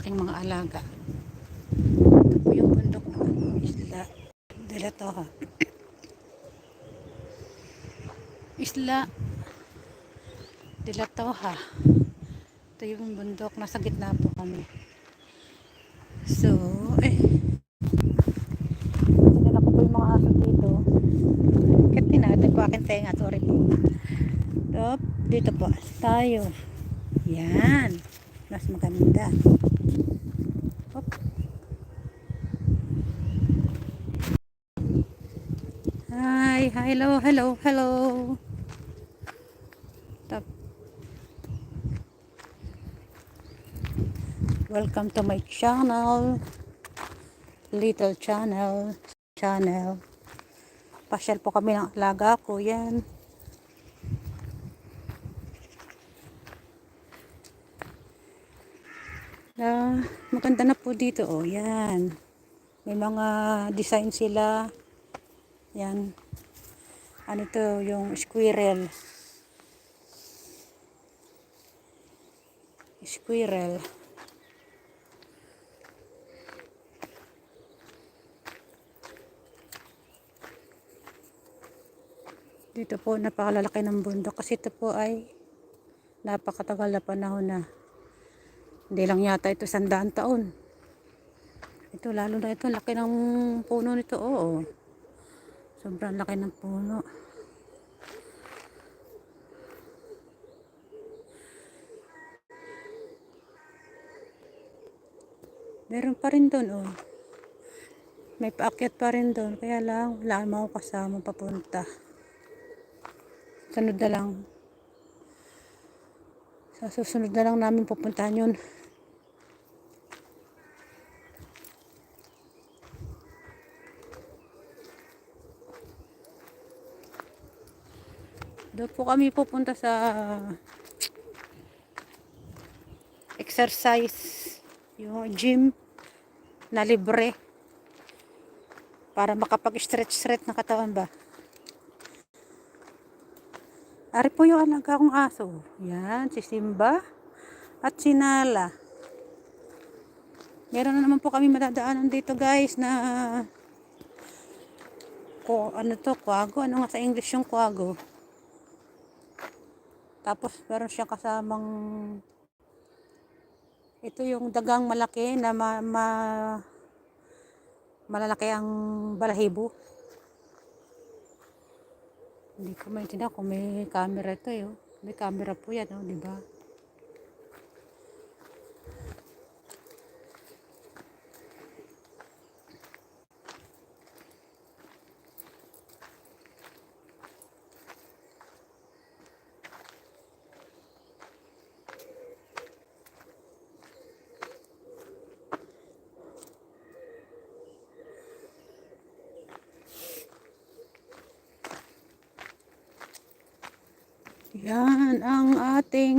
aking mga alaga. Ito po yung bundok ng isla. Dila to ha. Isla. Dila to ha. Ito yung bundok. Nasa gitna po kami. So, eh. Sinala ko po yung mga aso dito. Kaya tinatin ko akin tenga. Sorry po. Top, dito po. Tayo. Yan. Mas maganda. Hop. Hi, hello, hello, hello. Top. Welcome to my channel. Little channel. Channel. Pasyal po kami ng alaga ko. Yan. Maganda na po dito. Oh, yan. May mga design sila. Yan. Ano to, yung squirrel. Squirrel. Dito po napakalalaki ng bundok kasi ito po ay napakatagal na panahon na. Hindi lang yata ito sandaan taon. Ito lalo na ito, laki ng puno nito. Oo. Sobrang laki ng puno. Meron pa rin doon, oh. May paakyat pa rin doon. Kaya lang, wala naman ako kasama papunta. Sunod na lang. Sa susunod na lang namin pupuntahan yun. Doon po kami pupunta sa exercise yung gym na libre para makapag-stretch-stretch na katawan ba. Ari po yung alaga kong aso. Yan, si Simba at si Nala. Meron na naman po kami madadaanan dito guys na ko ano to, kwago. Ano nga sa English yung kwago? Tapos meron siyang kasamang ito yung dagang malaki na ma, ma malalaki ang balahibo. Hindi ko maintindihan kung may camera ito eh. oh. May camera po yan, oh, di ba? Yan ang ating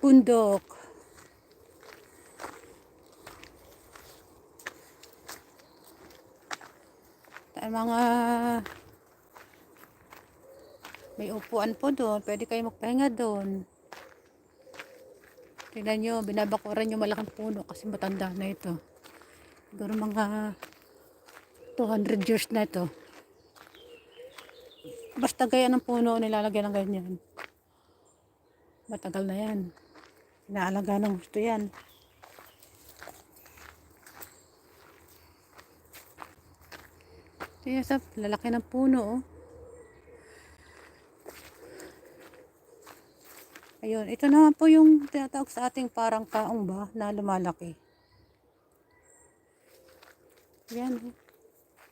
bundok. Ay, mga may upuan po doon. Pwede kayo magpahinga doon. Tingnan nyo, binabakuran yung malaking puno kasi matanda na ito. Siguro mga 200 years na ito. Basta gaya ng puno, nilalagyan ng ganyan. Matagal na yan. Inaalaga ng gusto yan. Kaya sa lalaki ng puno, oh. Ayun, ito naman po yung tinatawag sa ating parang kaong ba na lumalaki. Yan.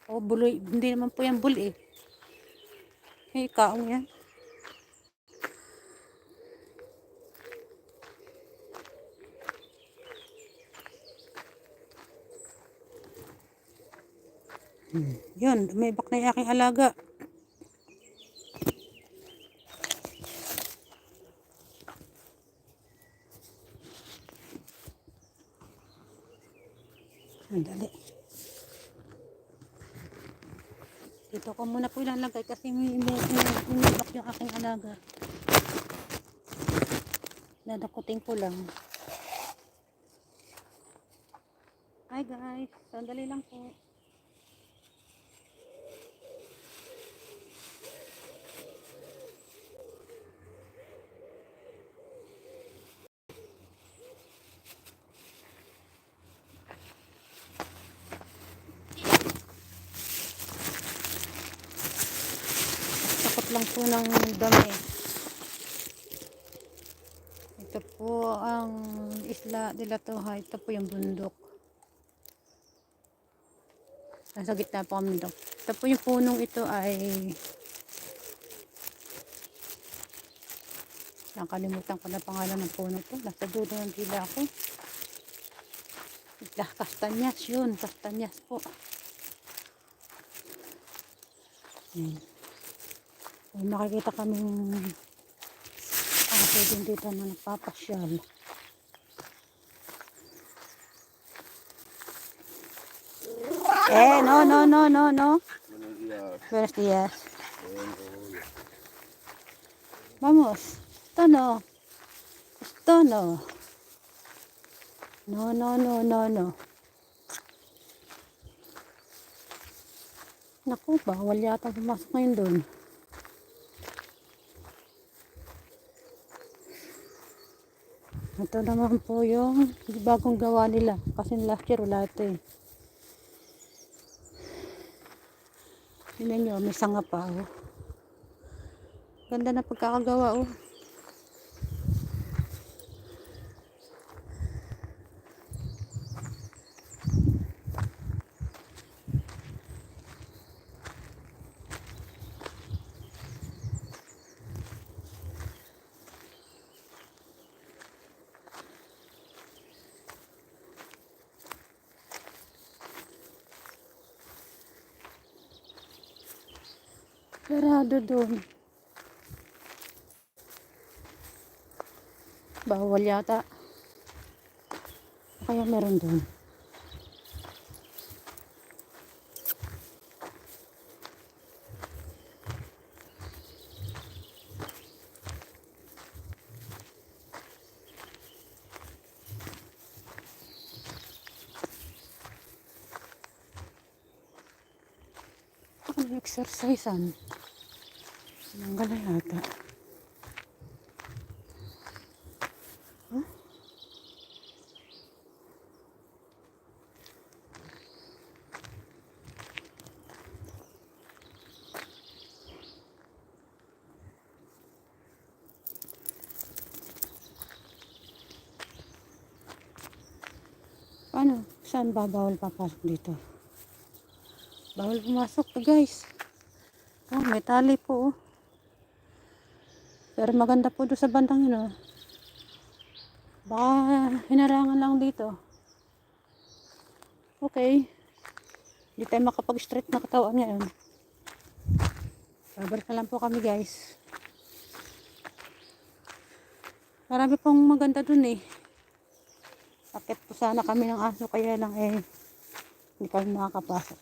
Oh, buloy. Hindi naman po yan bul eh. Hey, kaong yan. Hmm. Yun, umibak na yung aking alaga. Andali. Dito ko muna po ilalagay kasi may may- may- umibak yung aking alaga. Dadakutin ko lang. Hi guys, sandali lang po. Takot lang po ng dami. Ito po ang isla de la Toha. Ito po yung bundok. Nasa gitna po kami dito. Ito po yung punong ito ay nakalimutan ko na pangalan ng puno to. Nasa dulo ng dila ako. Lah, kastanyas yun. Kastanyas po. Yan. May makikita kaming aso din dito na nagpapasyal. Eh, no, no, no, no, no. Buenos días. Vamos. Esto no. Esto no. No, no, no, no, no. Naku, bawal yata pumasok ngayon doon. Ito naman po yung bagong gawa nila. Kasi last year wala ito eh. Tingnan nyo, may sanga pa oh. Ganda na pagkakagawa oh. Doon. Bawal yata. Kaya meron doon. Ako nag-exercisean. Sinanggal na yata. Huh? Paano? Saan ba bawal papasok dito? Bawal pumasok guys. Oh, may tali po. Oh. Pero maganda po doon sa bandang yun. Oh. Baka hinarangan lang dito. Okay. Hindi tayo makapag-straight na katawan ngayon. Babalik na lang po kami guys. Marami pong maganda dun eh. Akit po sana kami ng aso kaya lang eh hindi kami makakapasok.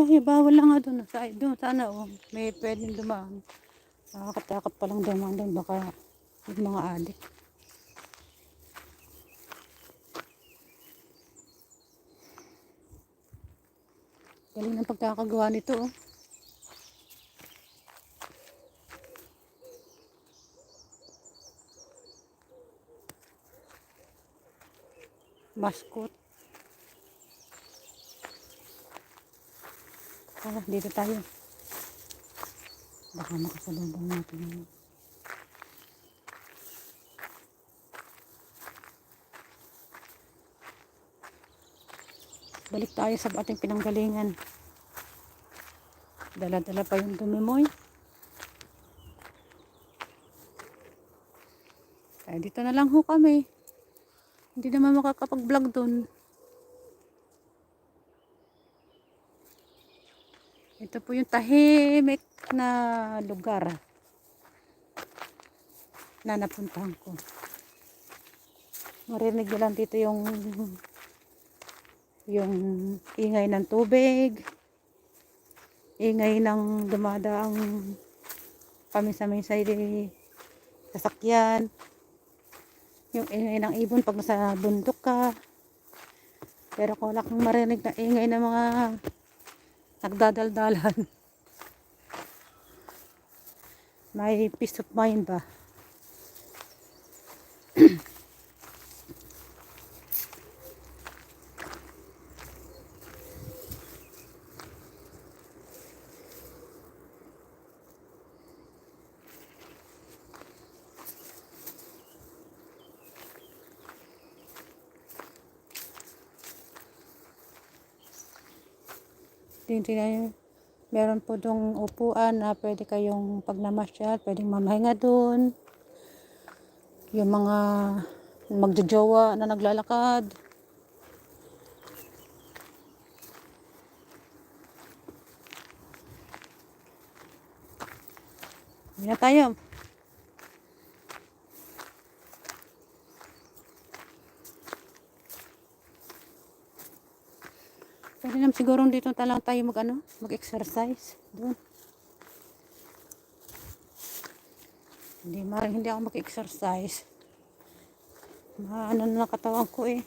Tayo, bawal lang nga doon. Sa, doon, sana oh, may pwedeng dumaan. Nakakatakot pa lang dumaan doon. Baka yung mga adik. Galing ng pagkakagawa nito oh. Mascot. Tara, dito tayo. Baka makasalubong natin yun. Balik tayo sa ating pinanggalingan. Dala-dala pa yung dumi mo eh. Kaya dito na lang ho kami. Hindi naman makakapag-vlog dun. Ito po yung tahimik na lugar na napuntahan ko. Marinig nyo lang dito yung yung ingay ng tubig, ingay ng dumadaang pamisa-misay sasakyan, yung ingay ng ibon pag nasa bundok ka. Pero kung wala kang marinig na ingay ng mga nagdadaldalan, may peace of mind ba? Tingnan nyo. Meron po dong upuan na pwede kayong pag namasyal, pwedeng mamahinga doon. Yung mga magjojowa na naglalakad. Hindi na tayo. Pwede naman siguro dito na lang tayo mag ano, mag-exercise doon. Hindi maring hindi ako mag-exercise. Maano na katawan ko eh.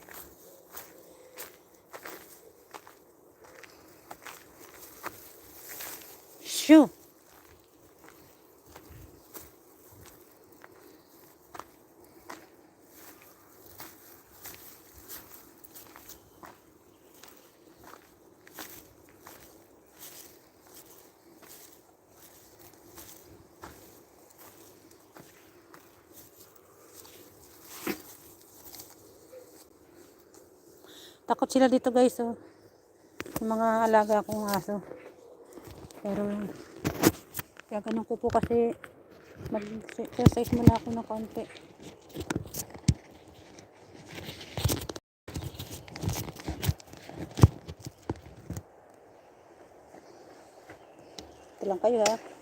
Shoo! Takot sila dito guys oh. Yung mga alaga kong aso. Pero kaya ganun ko po kasi mag-exercise muna ako ng konti. Ito lang kayo ha.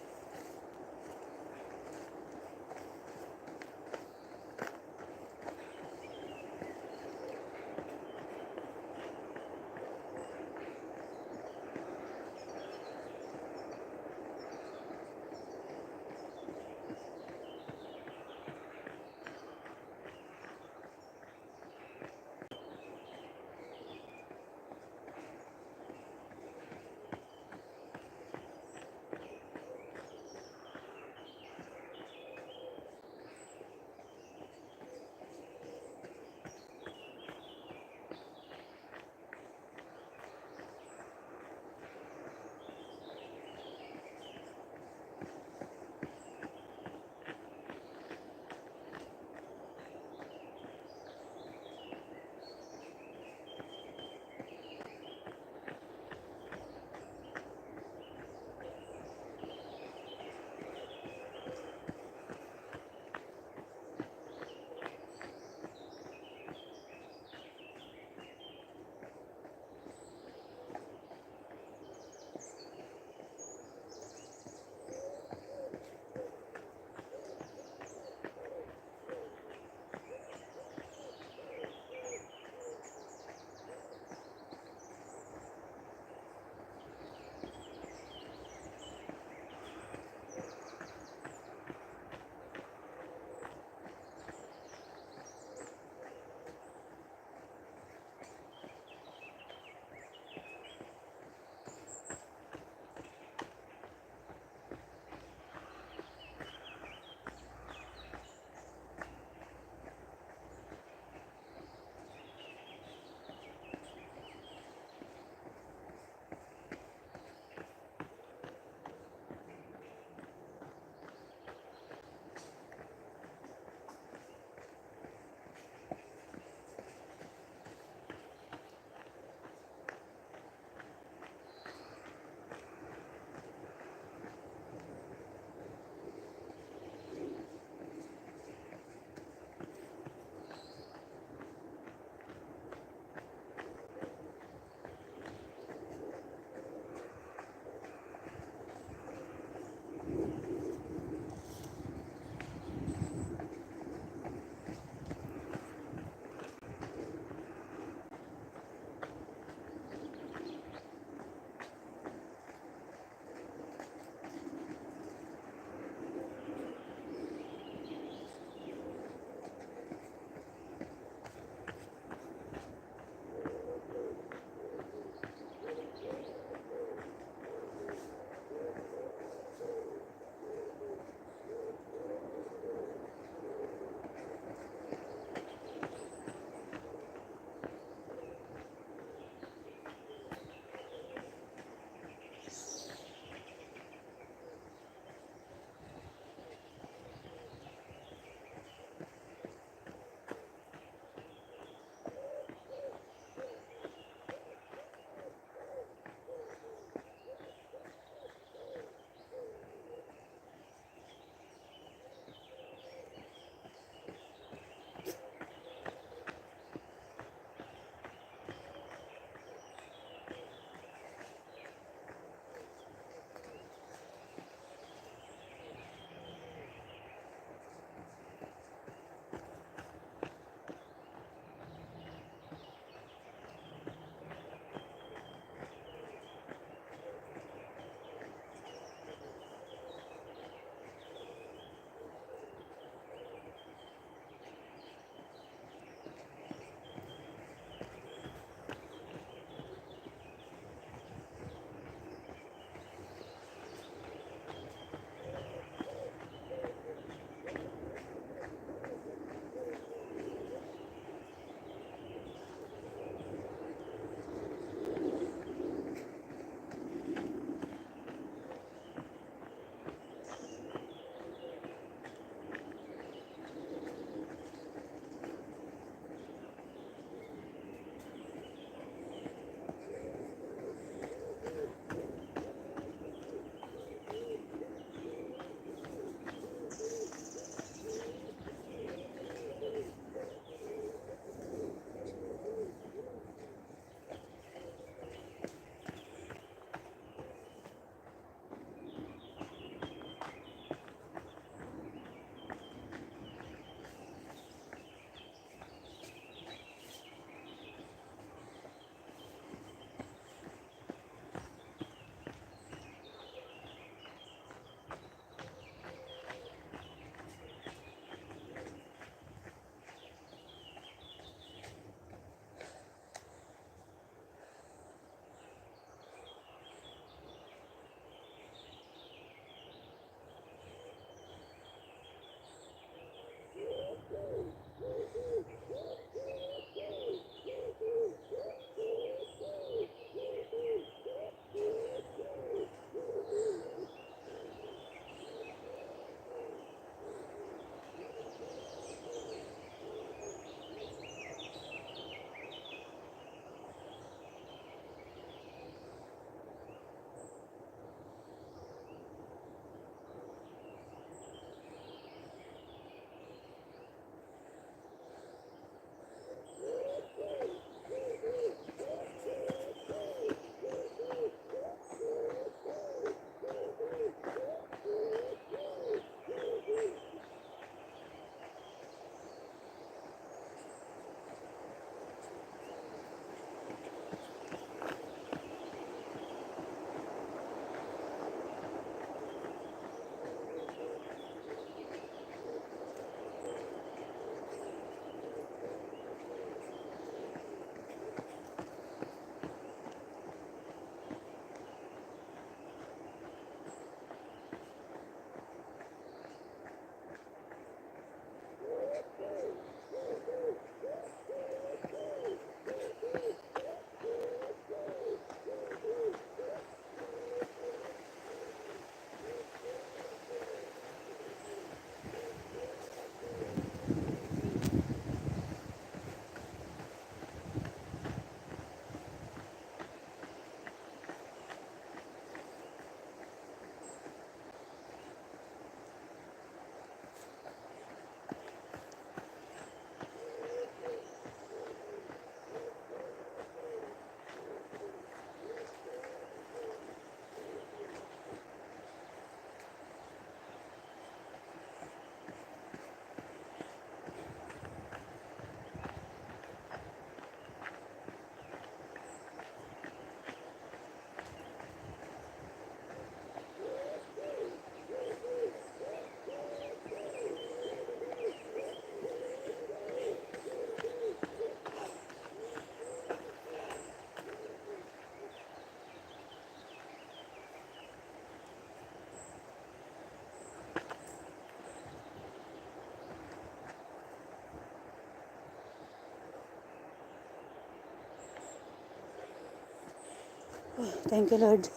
Thank you, Lord.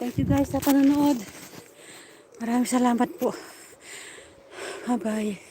Thank you guys sa panonood. Maraming salamat po. Bye-bye.